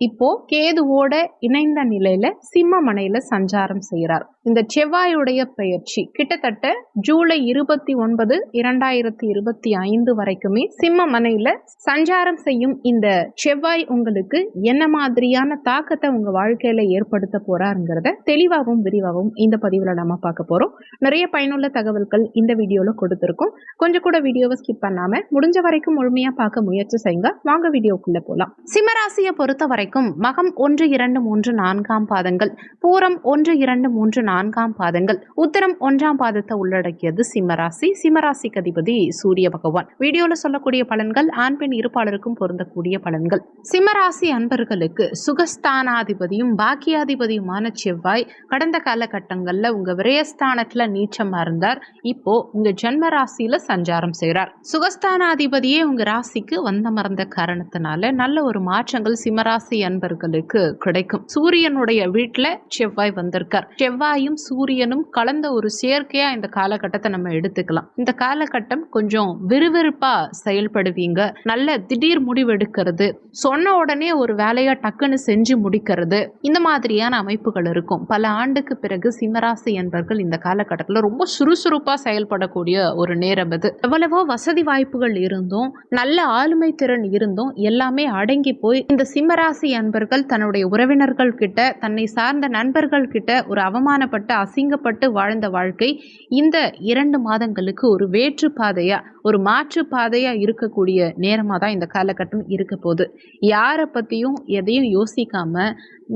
இப்போ கேதுவோட இணைந்த நிலையில சிம்மமனையில சஞ்சாரம் செய்கிறார் இந்த செவ்வாயுடைய பெயர்ச்சி கிட்டத்தட்ட ஜூலை இருபத்தி ஒன்பது இரண்டாயிரத்தி இருபத்தி ஐந்து வரைக்குமே சிம்மமனையில சஞ்சாரம் செய்யும் இந்த செவ்வாய் உங்களுக்கு என்ன மாதிரியான தாக்கத்தை உங்க வாழ்க்கையில ஏற்படுத்த போறாருங்கிறத தெளிவாகவும் விரிவாகவும் இந்த பதிவுல நம்ம பார்க்க போறோம். நிறைய பயனுள்ள தகவல்கள் இந்த வீடியோல கொடுத்துருக்கோம். கொஞ்சம் கூட வீடியோவை ஸ்கிப் பண்ணாம முடிஞ்ச வரைக்கும் முழுமையா பார்க்க முயற்சி செய்யுங்க. வாங்க வீடியோக்குள்ள போலாம். சிம்மராசியை பொறுத்த வரைக்கும் வரைக்கும் மகம் ஒன்று இரண்டு மூன்று நான்காம் பாதங்கள். பூரம் ஒன்று இரண்டு மூன்று நான்காம் பாதங்கள். உத்தரம் ஒன்றாம் பாதத்தை உள்ளடக்கியது சிம்மராசி. சிம்மராசிக்கு அதிபதி சூரிய பகவான். வீடியோல சொல்லக்கூடிய பலன்கள் ஆண் பெண் இருப்பாளருக்கும் பொருந்தக்கூடிய பலன்கள். சிம்மராசி அன்பர்களுக்கு சுகஸ்தானாதிபதியும் பாக்கியாதிபதியுமான செவ்வாய் கடந்த காலகட்டங்களில் உங்க விரயஸ்தானத்துல நீச்சமா இருந்தார். இப்போ உங்க ஜென்ம ராசியில சஞ்சாரம் செய்கிறார் சுகஸ்தானாதிபதியே உங்க ராசிக்கு வந்த மறந்த காரணத்தினால நல்ல ஒரு மாற்றங்கள் சிம்மராசி ராசி அன்பர்களுக்கு கிடைக்கும். சூரியனுடைய வீட்டில் செவ்வாய் வந்திருக்கார். செவ்வாயும் சூரியனும் கலந்த ஒரு செயற்கையா இந்த காலகட்டத்தை நம்ம எடுத்துக்கலாம். இந்த காலகட்டம் கொஞ்சம் விறுவிறுப்பா செயல்படுவீங்க. நல்ல திடீர் முடிவெடுக்கிறது சொன்ன உடனே ஒரு வேலையை டக்குன்னு செஞ்சு முடிக்கிறது. இந்த மாதிரியான அமைப்புகள் இருக்கும். பல ஆண்டுக்கு பிறகு சிம்மராசி என்பர்கள் இந்த காலகட்டத்தில் ரொம்ப சுறுசுறுப்பாக செயல்படக்கூடிய ஒரு நேரம் இது எவ்வளவோ வசதி வாய்ப்புகள் இருந்தும் நல்ல ஆளுமை திறன் இருந்தும் எல்லாமே அடங்கி போய் இந்த சிம்மராசி அன்பர்கள் தன்னுடைய உறவினர்கள் கிட்ட தன்னை சார்ந்த நண்பர்கள் கிட்ட ஒரு அவமானப்பட்டு அசிங்கப்பட்டு வாழ்ந்த வாழ்க்கை இந்த இரண்டு மாதங்களுக்கு ஒரு வேற்று பாதையா ஒரு மாற்று பாதையா இருக்கக்கூடிய நேரமாக தான் இந்த காலகட்டம் இருக்க போகுது. யாரை பற்றியும் எதையும் யோசிக்காம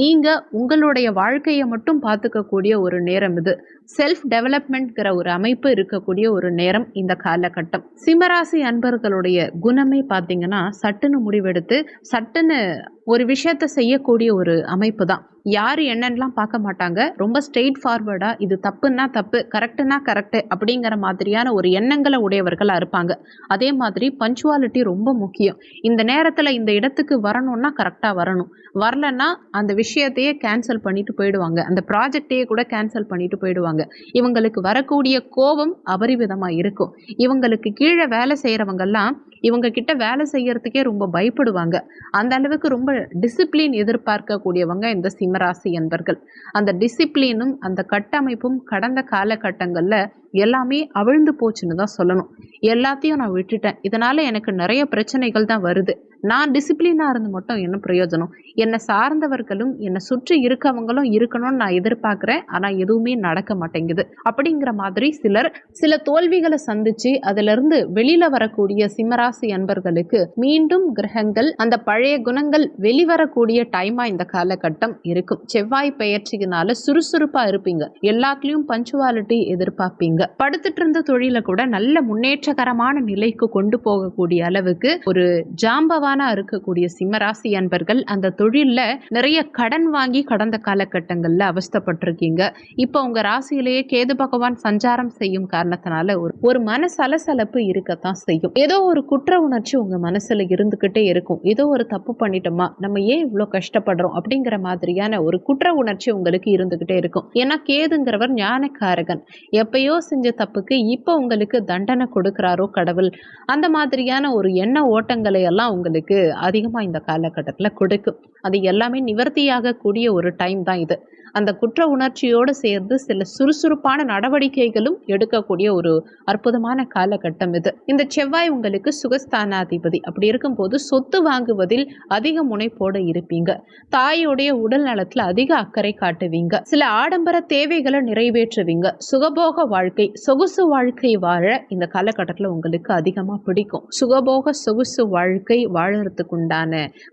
நீங்கள் உங்களுடைய வாழ்க்கையை மட்டும் பார்த்துக்கக்கூடிய ஒரு நேரம் இது. செல்ஃப் டெவலப்மெண்ட்ங்கிற ஒரு அமைப்பு இருக்கக்கூடிய ஒரு நேரம் இந்த காலகட்டம். சிம்மராசி அன்பர்களுடைய குணமே பார்த்தீங்கன்னா சட்டுன்னு முடிவெடுத்து சட்டுன்னு ஒரு விஷயத்த செய்யக்கூடிய ஒரு அமைப்பு தான். யார் என்னன்னெலாம் பார்க்க மாட்டாங்க. ரொம்ப ஸ்ட்ரெயிட் ஃபார்வர்டாக இது தப்புன்னா தப்பு கரெக்டுனா கரெக்டு அப்படிங்கிற மாதிரியான ஒரு எண்ணங்களை உடையவர்களாக இருப்பாங்க. அதே மாதிரி பஞ்சுவாலிட்டி ரொம்ப முக்கியம். இந்த நேரத்தில் இந்த இடத்துக்கு வரணும்னா கரெக்டாக வரணும். வரலன்னா அந்த விஷயத்தையே கேன்சல் பண்ணிட்டு போயிடுவாங்க. அந்த ப்ராஜெக்டையே கூட கேன்சல் பண்ணிட்டு போயிடுவாங்க. இவங்களுக்கு வரக்கூடிய கோபம் அபரிவிதமாக இருக்கும். இவங்களுக்கு கீழே வேலை செய்கிறவங்கெல்லாம் இவங்க கிட்ட வேலை செய்யறதுக்கே ரொம்ப பயப்படுவாங்க. அந்த அளவுக்கு ரொம்ப டிசிப்ளின் எதிர்பார்க்கக்கூடியவங்க இந்த சிம்மராசி என்பர்கள். அந்த டிசிப்ளினும் அந்த கட்டமைப்பும் கடந்த காலகட்டங்களில் எல்லாமே அவிழ்ந்து போச்சுன்னு தான் சொல்லணும். எல்லாத்தையும் நான் விட்டுட்டேன். இதனால் எனக்கு நிறைய பிரச்சனைகள் தான் வருது. நான் டிசிப்ளினாக இருந்து மட்டும் என்ன பிரயோஜனம்? என்னை சார்ந்தவர்களும் என்னை சுற்றி இருக்கவங்களும் இருக்கணும்னு நான் எதிர்பார்க்குறேன். ஆனால் எதுவுமே நடக்க மாட்டேங்குது. அப்படிங்கிற மாதிரி சிலர் சில தோல்விகளை சந்திச்சு அதிலிருந்து வெளியில் வரக்கூடிய சிம்மராசி அன்பர்களுக்கு மீண்டும் கிரகங்கள் அந்த பழைய குணங்கள் வெளிவரக்கூடிய டைமாக இந்த காலகட்டம் இருக்கும். செவ்வாய் பெயர்ச்சியினால சுறுசுறுப்பாக இருப்பீங்க. எல்லாத்துலேயும் பஞ்சுவாலிட்டி எதிர்பார்ப்பீங்க. படுத்துட்டு இருந்த தொழில கூட நல்ல முன்னேற்றகரமான நிலைக்கு கொண்டு போகக்கூடிய அளவுக்கு ஒரு ஜாம்பவானா இருக்கக்கூடிய சிம்மராசி அன்பர்கள் அந்த தொழில்ல நிறைய கடன் வாங்கி கடந்த காலகட்டங்கள்ல அவஸ்தப்பட்டிருக்கீங்க. இப்போ உங்க ராசியிலேயே கேது பகவான் சஞ்சாரம் செய்யும் காரணத்தினால ஒரு ஒரு மன சலசலப்பு இருக்கத்தான் செய்யும். ஏதோ ஒரு குற்ற உணர்ச்சி உங்க மனசுல இருந்துகிட்டே இருக்கும். ஏதோ ஒரு தப்பு பண்ணிட்டோமா நம்ம ஏன் இவ்வளோ கஷ்டப்படுறோம் அப்படிங்கிற மாதிரியான ஒரு குற்ற உணர்ச்சி உங்களுக்கு இருந்துகிட்டே இருக்கும். ஏன்னா கேதுங்கிறவர் ஞானக்காரகன். எப்பயோ செஞ்ச தப்புக்கு இப்போ உங்களுக்கு தண்டனை கொடுக்குறாரோ கடவுள்? அந்த மாதிரியான ஒரு எண்ண ஓட்டங்களை எல்லாம் உங்களுக்கு அதிகமாக இந்த காலகட்டத்தில் கொடுக்கும். அது எல்லாமே நிவர்த்தியாகக்கூடிய ஒரு டைம் தான் இது. அந்த குற்ற உணர்ச்சியோடு சேர்ந்து சில சுறுசுறுப்பான நடவடிக்கைகளும் எடுக்கக்கூடிய ஒரு அற்புதமான காலகட்டம் இது. இந்த செவ்வாய் உங்களுக்கு சுகஸ்தானாதிபதி. அப்படி இருக்கும்போது சொத்து வாங்குவதில் அதிக முனைப்போடு இருப்பீங்க. தாயோடைய உடல் நலத்தில் அதிக அக்கறை காட்டுவீங்க. சில ஆடம்பர தேவைகளை நிறைவேற்றுவீங்க. சுகபோக வாழ்க்கை சொகுசு வாழ்க்கை வாழ இந்த காலகட்டத்தில் உங்களுக்கு அதிகமாக பிடிக்கும். சுகபோக சொகுசு வாழ்க்கை வாழறதுக்குண்டான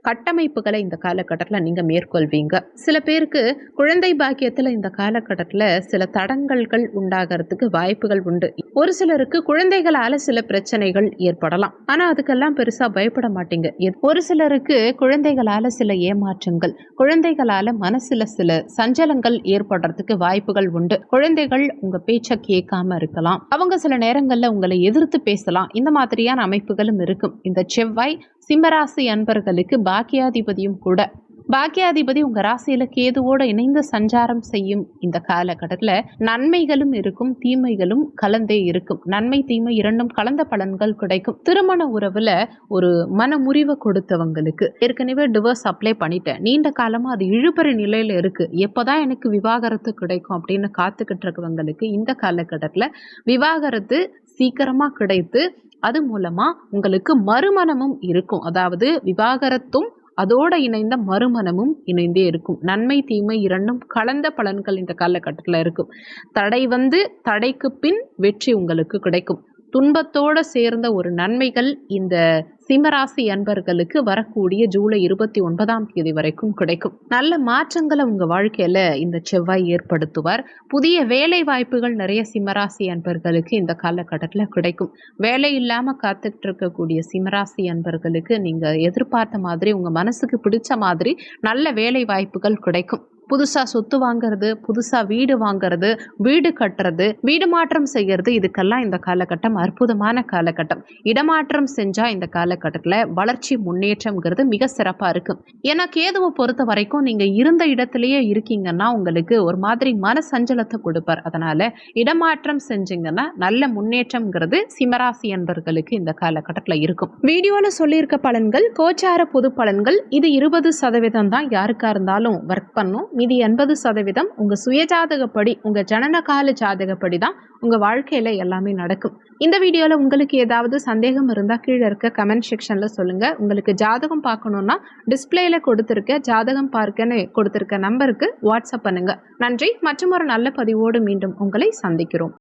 கட்டமைப்புகளை இந்த காலகட்டத்தில் நீங்கள் மேற்கொள்வீங்க. சில பேருக்கு குழந்தை பாக்கியத்துல இந்த காலகட்டத்துல சில தடங்கல்கள் உண்டாகிறதுக்கு வாய்ப்புகள் உண்டு. ஒரு சிலருக்கு குழந்தைகளால சில பிரச்சனைகள் ஏற்படலாம். ஆனா அதுக்கெல்லாம் பெருசா பயப்பட மாட்டீங்க. ஒரு சிலருக்கு குழந்தைகளால சில ஏமாற்றங்கள் குழந்தைகளால மனசுல சில சஞ்சலங்கள் ஏற்படுறதுக்கு வாய்ப்புகள் உண்டு. குழந்தைகள் உங்க பேச்ச கேட்காம இருக்கலாம். அவங்க சில நேரங்கள்ல உங்களை எதிர்த்து பேசலாம். இந்த மாதிரியான அமைப்புகளும் இருக்கும். இந்த செவ்வாய் சிம்மராசி அன்பர்களுக்கு பாக்கியாதிபதியும் கூட பாக்கியாதிபதி உங்க ராசியில கேதுவோட இணைந்து சஞ்சாரம் செய்யும் இந்த காலகட்டத்தில் நன்மைகளும் இருக்கும் தீமைகளும் கலந்தே இருக்கும். நன்மை தீமை இரண்டும் கலந்த பலன்கள் கிடைக்கும். திருமண உறவுல ஒரு மனமுறிவை கொடுத்தவங்களுக்கு ஏற்கனவே டிவோர்ஸ் அப்ளை பண்ணிட்டேன். நீண்ட காலமா அது இழுபறி நிலையில இருக்கு. எப்போதான் எனக்கு விவாகரத்து கிடைக்கும் அப்படின்னு காத்துக்கிட்டு இருக்கவங்களுக்கு இந்த காலகட்டத்தில் விவாகரத்து சீக்கிரமா கிடைத்து அது மூலமா உங்களுக்கு மறுமணமும் இருக்கும். அதாவது விவாகரத்தும் அதோட இணைந்த மறுமணமும் இணைந்தே இருக்கும். நன்மை தீமை இரண்டும் கலந்த பலன்கள் இந்த காலகட்டத்தில் இருக்கும். தடை வந்து தடைக்கு பின் வெற்றி உங்களுக்கு கிடைக்கும். துன்பத்தோடு சேர்ந்த ஒரு நன்மைகள் இந்த சிம்மராசி அன்பர்களுக்கு வரக்கூடிய ஜூலை இருபத்தி ஒன்பதாம் தேதி வரைக்கும் கிடைக்கும். நல்ல மாற்றங்களை உங்கள் வாழ்க்கையில் இந்த செவ்வாய் ஏற்படுத்துவார். புதிய வேலை வாய்ப்புகள் நிறைய சிம்மராசி அன்பர்களுக்கு இந்த காலகட்டத்தில் கிடைக்கும். வேலை இல்லாமல் காத்துக்கிட்டு இருக்கக்கூடிய சிம்மராசி அன்பர்களுக்கு நீங்கள் எதிர்பார்த்த மாதிரி உங்கள் மனசுக்கு பிடிச்ச மாதிரி நல்ல வேலை வாய்ப்புகள் கிடைக்கும். புதுசாக சொத்து வாங்குறது புதுசாக வீடு வாங்குறது வீடு கட்டுறது வீடு மாற்றம் செய்கிறது இதுக்கெல்லாம் இந்த காலகட்டம் அற்புதமான காலகட்டம். இடமாற்றம் செஞ்சால் இந்த காலகட்டத்தில் வளர்ச்சி முன்னேற்றம்ங்கிறது மிக சிறப்பாக இருக்கும். ஏன்னா கேதுவை பொறுத்த வரைக்கும் நீங்கள் இருந்த இடத்துலையே இருக்கீங்கன்னா உங்களுக்கு ஒரு மாதிரி மன சஞ்சலத்தை கொடுப்பார். அதனால் இடமாற்றம் செஞ்சீங்கன்னா நல்ல முன்னேற்றம்ங்கிறது சிம்மராசி என்பர்களுக்கு இந்த காலகட்டத்தில் இருக்கும். வீடியோவில் சொல்லியிருக்க பலன்கள் கோச்சார பொது பலன்கள் இது இருபது சதவீதம் தான் யாருக்காக இருந்தாலும் ஒர்க் பண்ணும். மீதி எண்பது சதவீதம் உங்கள் சுயஜாதகப்படி உங்கள் ஜனன கால ஜாதகப்படி தான் உங்கள் வாழ்க்கையில் எல்லாமே நடக்கும். இந்த வீடியோவில் உங்களுக்கு ஏதாவது சந்தேகம் இருந்தால் கீழே இருக்க கமெண்ட் செக்ஷனில் சொல்லுங்கள் உங்களுக்கு ஜாதகம் பார்க்கணுன்னா டிஸ்பிளேயில் கொடுத்துருக்க ஜாதகம் பார்க்கன்னு கொடுத்துருக்க நம்பருக்கு வாட்ஸ்அப் பண்ணுங்கள் நன்றி. மற்றும் ஒரு நல்ல பதிவோடு மீண்டும் உங்களை சந்திக்கிறோம்.